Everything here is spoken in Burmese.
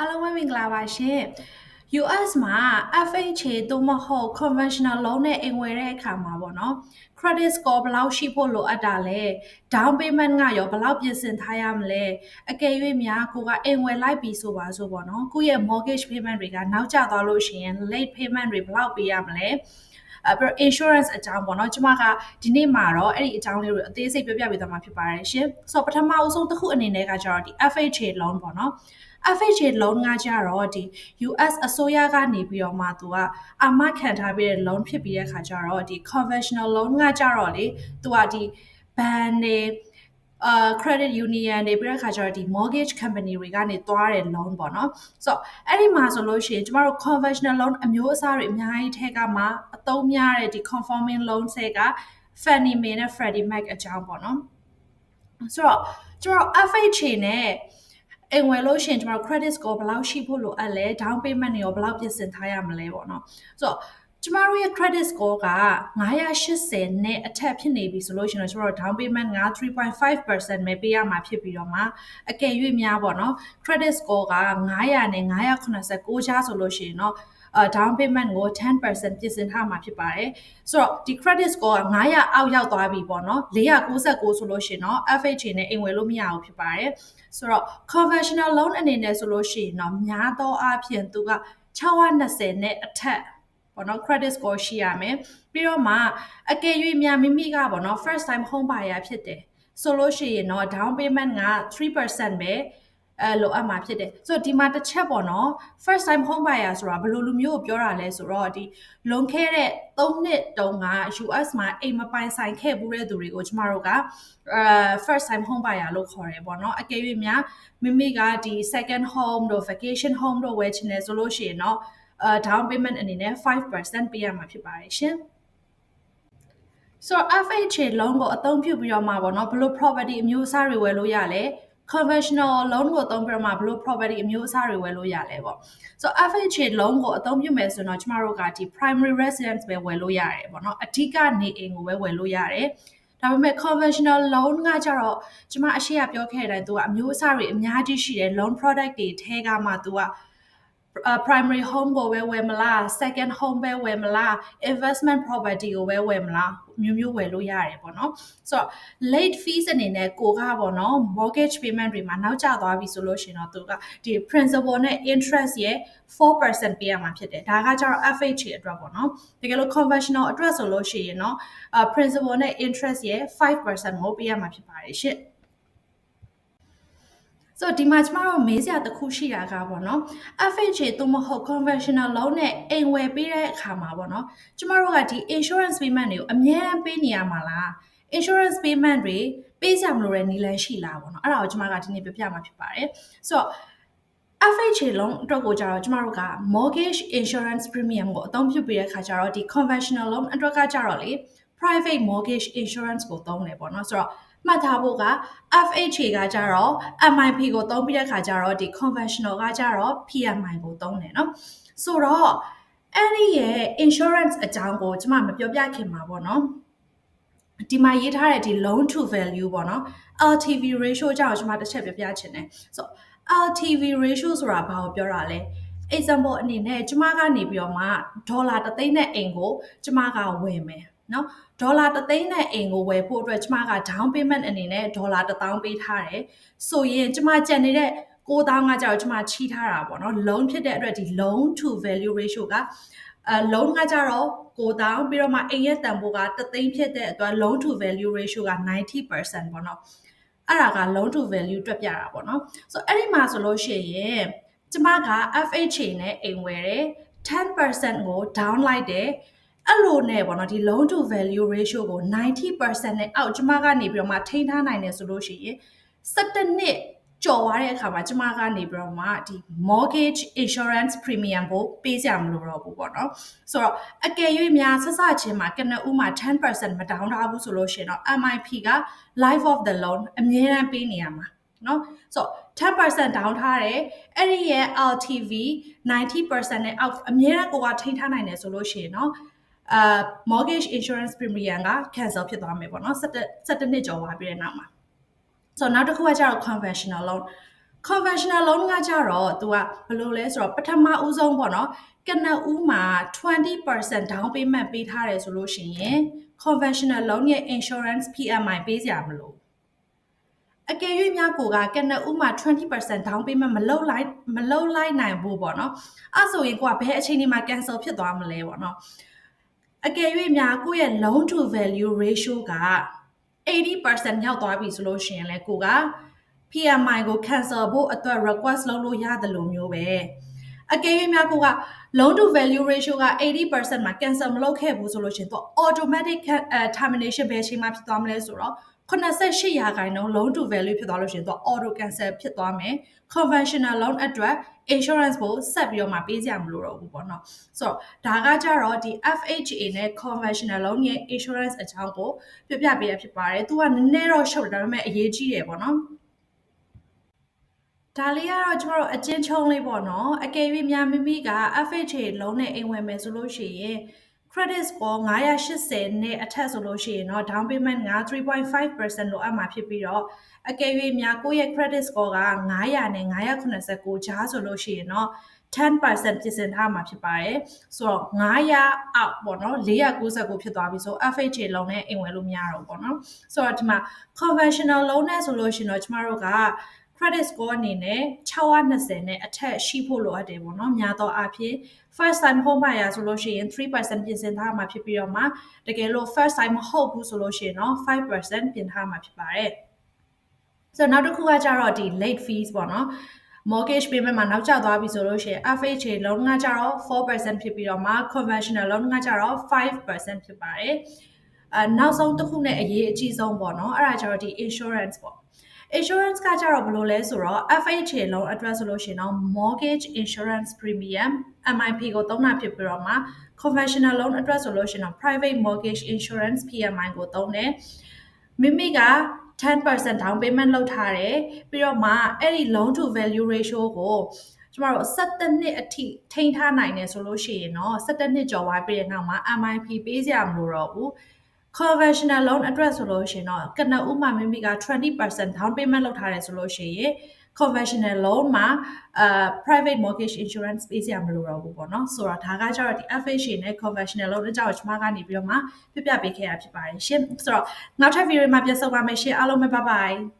အားလုံးပဲမင်္ဂလာပါရှင် US မှာ FHA သို့မဟုတ် conventional loan နဲ့အိမ်ဝယ်တဲ့အခါမှာပေါ့နော် credit score ဘယ်လောက်ရှိဖို့လိုအပ်တာလဲ down payment ကရောဘယ်လောက်ပြင်ဆင်ထားရမလဲအကယ်၍များကိုကအိမ်ဝယ်လိုက်ပြီဆိုပါဆိုပေါ့နော်ကိုယ့်ရဲ့ mortgage payment တွေကနောက်ကျသွားလို့ရှိရင် late payment တွေဘယ်လောက်ပေးရမလဲ အဲပြီးတော့ insurance အကြောင်းပေါ့နော်ကျမကဒီနေ့မှာတော့အဲ့ဒီအကြောင်းလေးကိုအသေးစိတ်ပြောပြပေးသွားမှာဖြစ်ပါတယ်ရှင်ဆိုတော့ပထမအဆုံးတစ်ခုအနေနဲ့ကကျတော့ဒီ FHA loan ပေါ့နော် FHA loan ကကြတော့ဒီ US အစိုးရကနေပြီးတော့မှသူကအာမခံထားပြီးတဲ့ loan ဖြစ်ပြီးတဲ့ခါကျတော့ဒီ conventional loan ကကြတော့လေသူကဒီ ban နေ အာ credit union တွေပြီးတဲ့ခါကျတော့ဒီ mortgage company တွေကနေသွားတဲ့ loan ပေါ့နော်ဆိုတော့အဲ့ဒီမှာဆိုလို့ရှိရင်ကျမတို့ conventional loan အမျိုးအစားတွေအများကြီးထဲကမှအသုံးများတဲ့ဒီ conforming loan တွေက Fannie Mae နဲ့ Freddie Mac အကြောင်းပေါ့နော်ဆိုတော့ကျမတို့ FHA နဲ့အိမ်ဝယ်လို့ရှိရင်ကျွန်တော် credit score ဘယ်လောက်ရှိဖို့လိုအပ်လဲ down payment တွေရောဘယ်လောက်ပြင်ဆင်ထားရမလဲပေါ့နော်ဆိုတော့ ကျမတို့ရဲ့ credit score က980နဲ့အထက်ဖြစ်နေပြီဆိုလို့ရှိရင်ကျွန်တော်တို့ down payment က3.5%ပဲပေးရမှာဖြစ်ပြီးတော့မှအကယ်၍များပေါ့နော် credit score က900နဲ့989ချားဆိုလို့ရှိရင်တော့အာ down payment ကို10%ပြင်ဆင်ထားမှာဖြစ်ပါတယ်ဆိုတော့ဒီ credit score က900အောက်ရောက်သွားပြီပေါ့နော်499ဆိုလို့ရှိရင်တော့ FHA နဲ့အိမ်ဝယ်လို့မရဘူးဖြစ်ပါတယ်ဆိုတော့ conventional loan အနေနဲ့ဆိုလို့ရှိရင်တော့များသောအားဖြင့်သူက620နဲ့အထက် ပေါ့နော် credit score ရှိရမယ်ပြီးတော့မှအကယ်၍များမိမိကပေါ့နော် first time home buyer ဖြစ်တယ်ဆိုလို့ရှိရင်တော့ down payment က3%ပဲအဲလိုအပ်မှာဖြစ်တယ်ဆိုတော့ဒီမှာတစ်ချက်ပေါ့နော် first time home buyer ဆိုတာဘယ်လိုလူမျိုးကိုပြောတာလဲဆိုတော့ဒီလွန်ခဲ့တဲ့3နှစ်တုန်းက US မှာအိမ်မပိုင်ဆိုင်ခဲ့ဘူးတဲ့သူတွေကိုကျမတို့ကအဲ first time home buyer လို့ခေါ်တယ်ပေါ့နော်အကယ်၍များမိမိကဒီ second home တို့ vacation home တို့ဝယ်ချင်တယ်ဆိုလို့ရှိရင်တော့အဲ down payment အနေနဲ့5%ပေးရမှာဖြစ်ပါတယ်ရှင်ဆိုတော့ FHA loan ကိုအသုံးပြုပြီးတော့မှာပေါ့နော်ဘလို့ property အမျိုးအစားတွေဝယ်လို့ရလဲ conventional loan ကိုအသုံးပြုမှဘလို့ property အမျိုးအစားတွေဝယ်လို့ရလဲပေါ့ဆိုတော့ FHA loan ကိုအသုံးပြုမယ်ဆိုတော့ကျမတို့ကဒီ primary residence ပဲဝယ်လို့ရတယ်ပေါ့နော်အဓိကနေအိမ်ကိုပဲဝယ်လို့ရတယ်ဒါပေမဲ့ conventional loan ကကြတော့ကျမအရှိရပြောခဲ့တဲ့အတိုင်းသူကအမျိုးအစားတွေအများကြီးရှိတယ် loan product တွေထဲကမှသူက primary home ကိုပဲဝယ်မလား second home ပဲဝယ်မလား investment property ကိုပဲဝယ်မလားမျိုးမျိုးဝယ်လို့ရတယ်ပေါ့နော်ဆိုတော့ late fees အနေနဲ့ကိုကပေါ့နော် mortgage payment တွေမှာနောက်ကျသွားပြီဆိုလို့ရှိရင်တော့သူကဒီ principal နဲ့ interest ရဲ့4%ပေးရမှာဖြစ်တယ်ဒါကကျတော့ FHA အတွက်ပေါ့နော်တကယ်လို့ conventional အတွက်ဆိုလို့ရှိရင်တော့ principal နဲ့ interest ရဲ့5%ကိုပေးရမှာဖြစ်ပါတယ်ရှင့် ဆိုတော့ဒီမှာကျမတို့မေးစရာတစ်ခုရှိတာကပေါ့နော် FHA သို့မဟုတ် conventional loan နဲ့အိမ်ဝယ်ပေးတဲ့အခါမှာပေါ့နော်ကျမတို့ကဒီ insurance payment တွေကိုအများအားပေးနေရမှာလား insurance payment တွေပေးကြမလို့ရနည်းလမ်းရှိလားပေါ့နော်အဲ့ဒါကိုကျမကဒီနေ့ပြပြမှာဖြစ်ပါတယ်ဆိုတော့ FHA loan အတွက်ကိုကြတော့ကျမတို့က mortgage insurance premium ကိုအသုံးပြုပေးတဲ့အခါကျတော့ဒီ conventional loan အတွက်ကကြတော့လေ private mortgage insurance ကိုသုံးတယ်ပေါ့နော်ဆိုတော့ မှတ်ထားဖို့က FHA ကကြတော့ MIP ကိုသုံးပြီးတဲ့ခါကျတော့ဒီ conventional ကကြတော့ PMI ကိုသုံးတယ်เนาะဆိုတော့အဲ့ဒီရဲ့ insurance အကြောင်းကိုကျွန်မမပြောပြခင်ပါပေါ့နော်ဒီမှာရေးထားတဲ့ဒီ loan to value ပေါ့နော် LTV ratio ကြောင့်ကျွန်မတစ်ချက်ပြပြချင်တယ်ဆို LTV ratio ဆိုတာဘာကိုပြောတာလဲ example အနေနဲ့ကျမကနေပြီးတော့မှဒေါ်လာ3သိန်းနဲ့အိမ်ကိုကျမကဝယ်မယ် နော်ဒေါ်လာ3သိန်းနဲ့အိမ်ကိုဝယ်ဖို့အတွက်ကျမက down payment အနေနဲ့ဒေါ်လာ1000ပေးထားတယ်ဆိုရင်ကျမကြံနေတဲ့9000ကကြောက်ကျမချီးထားတာပေါ့နော် loan ဖြစ်တဲ့အတွက်ဒီ loan to value ratio ကအဲ loan ကကြတော့9000ပြီးတော့မှအိမ်ရဲ့တန်ဖိုးက3သိန်းဖြစ်တဲ့အတွက် loan to value ratio က90%ပေါ့နော်အဲ့ဒါက loan to value တွက်ပြတာပေါ့နော်ဆိုတော့အဲ့ဒီမှာဆိုလို့ရှိရင်ကျမက FHA နဲ့အိမ်ဝယ်တယ်10%ကို down လိုက်တယ် အဲ့လိုနဲ့ပေါ့နော်ဒီ loan to value ratio ကို90%နဲ့အောက်ကျမကနေပြီးတော့မှထိန်းထားနိုင်တယ်ဆိုလို့ရှိရင်17နှစ်ကြော်သွားတဲ့အခါမှာကျမကနေပြီးတော့မှဒီ mortgage insurance premium ကိုပေးကြမလို့တော့ဘူးပေါ့နော်ဆိုတော့အကယ်၍များဆက်စချင်းမှာကနဦးမှာ10%မတောင်းထားဘူးဆိုလို့ရှိရင်တော့ MIP က life of the loan အမြဲတမ်းပေးနေရမှာနော်ဆိုတော့10% down ထားတယ်အဲ့ဒီရဲ့ LTV 90%နဲ့အောက်အမြဲတမ်းကိုကထိန်းထားနိုင်တယ်ဆိုလို့ရှိရင်เนาะ အာ mortgage insurance premium က cancel ဖြစ်သွားမယ်ပေါ့နော်17 17နှစ်ကျော်သွားပြီးတဲ့နောက်မှာဆိုတော့နောက်တစ်ခုကကျတော့ conventional loan conventional loan ကကြတော့ तू ကဘယ်လိုလဲဆိုတော့ပထမဦးဆုံးပေါ့နော်ကနဦးမှာ20% down payment ပေးထားတယ်ဆိုလို့ရှိရင် conventional loan ရဲ့ insurance PMI ပေးစရာမလိုအကယ်၍များကိုကကနဦးမှာ20% down payment မလုပ်လိုက်မလုပ်လိုက်နိုင်ဘူးပေါ့နော်အဲ့ဆိုရင်ကိုကဘယ်အချိန်ဒီမှာ cancel ဖြစ်သွားမလဲပေါ့နော် အကယ်၍များကိုရဲ့ loan to value ratio က80%ရောက်သွားပြီဆိုလို့ရှိရင်လည်းကိုက PMI ကို cancel ဖို့အတွက် request လုပ်လို့ရတယ်လို့မျိုးပဲအကယ်၍များကိုက loan to value ratio က80%မှာ cancel မလုပ်ခဲ့ဘူးဆိုလို့ရှိရင်တော့ automatic termination ပဲအချိန်မှာဖြစ်သွားမလဲဆိုတော့ 88ရာခိုင်နှုန်း loan to value ဖြစ်သွားလို့ရှိရင်တော့ auto cancel ဖြစ်သွားမယ် conventional loan အတွက် insurance ကိုဆက်ပြီးတော့မှပေးကြမလို့တော့ဘူးပေါ့နော်ဆိုတော့ဒါကကြတော့ဒီ FHA နဲ့ conventional loan ရဲ့ insurance အကြောင်းကိုပြပြပေးရဖြစ်ပါတယ်သူကနည်းနည်းတော့ရှုပ်တယ်ဒါပေမဲ့အရေးကြီးတယ်ပေါ့နော်ဒါလေးကတော့ကျမတို့အချင်းချုံလေးပေါ့နော်အကယ်၍များမိမိက FHA လုံးနဲ့အိမ်ဝင်မယ်ဆိုလို့ရှိရင် credit score 980နဲ့အထက်ဆိုလို့ရှိရင်တော့ down payment က3.5%လိုအပ်မှာဖြစ်ပြီးတော့အကယ်၍များကိုယ့်ရဲ့ credit score က900နဲ့989ကြားဆိုလို့ရှိရင်တော့10%ပြင်ဆင်ထားမှာဖြစ်ပါတယ်ဆိုတော့900အောက်ပေါ့နော်499ဖြစ်သွားပြီဆို FHA လုံးနဲ့အိမ်ဝယ်လို့မရတော့ဘူးပေါ့နော်ဆိုတော့ဒီမှာ conventional loan နဲ့ဆိုလို့ရှိရင်တော့ကျမတို့က credit score အနေနဲ့620နဲ့အထက်ရှိဖို့လိုအပ်တယ်ပေါ့နော်များသောအားဖြင့် first time home buyer ဆိုလို့ရှိရင်3%ပြင်ဆင်ထားမှာဖြစ်ပြီးတော့မှတကယ်လို့ first time မဟုတ်ဘူးဆိုလို့ရှိရင်တော့5%ပြင်ထားမှာဖြစ်ပါတယ်ဆိုတော့နောက်တစ်ခုကကြတော့ဒီ late fees ပေါ့နော် mortgage payment မှာနောက်ကျသွားပြီဆိုလို့ရှိရင် FHA loan ကကြတော့4%ဖြစ်ပြီးတော့မှ conventional loan ကကြတော့5%ဖြစ်ပါတယ်အဲနောက်ဆုံးတစ်ခုနဲ့အရေးအကြီးဆုံးပေါ့နော်အဲ့ဒါကြတော့ဒီ insurance ပေါ့ insurance ကကြတော့ဘယ်လိုလဲဆိုတော့ FHA loan အတွက်ဆိုလို့ရှိရင်တော့ mortgage insurance premium MIP ကိုသုံးတာဖြစ်ပြီးတော့မှ conventional loan အတွက်ဆိုလို့ရှိရင်တော့ private mortgage insurance PMI ကိုသုံးတယ်မိမိက10% down payment လုပ်ထားတယ်ပြီးတော့မှအဲ့ဒီ loan to value ratio ကိုကျမတို့17နှစ်အထိထိန်းထားနိုင်တယ်ဆိုလို့ရှိရင်တော့17နှစ်ကျော်သွားပြီးတဲ့နောက်မှာ MIP ပေးစရာမလိုတော့ဘူး conventional loan အတွက်ဆိုလို့ရှိရင်တော့ကနဦးမှာမိမိက20% down payment လုပ်ထားတယ်ဆိုလို့ရှိရင် conventional loan မှာအာ private mortgage insurance ပေးစရာမလိုတော့ဘူးပေါ့နော်ဆိုတော့ဒါကကျတော့ဒီ FHA နဲ့ conventional loan အကြောင်းကျွန်မကနေပြီးတော့မှပြပြပေးခဲ့တာဖြစ်ပါတယ်ရှင်ဆိုတော့နောက်ထပ် video မှာပြန်ဆုံပါမယ်ရှင်အားလုံးပဲ bye bye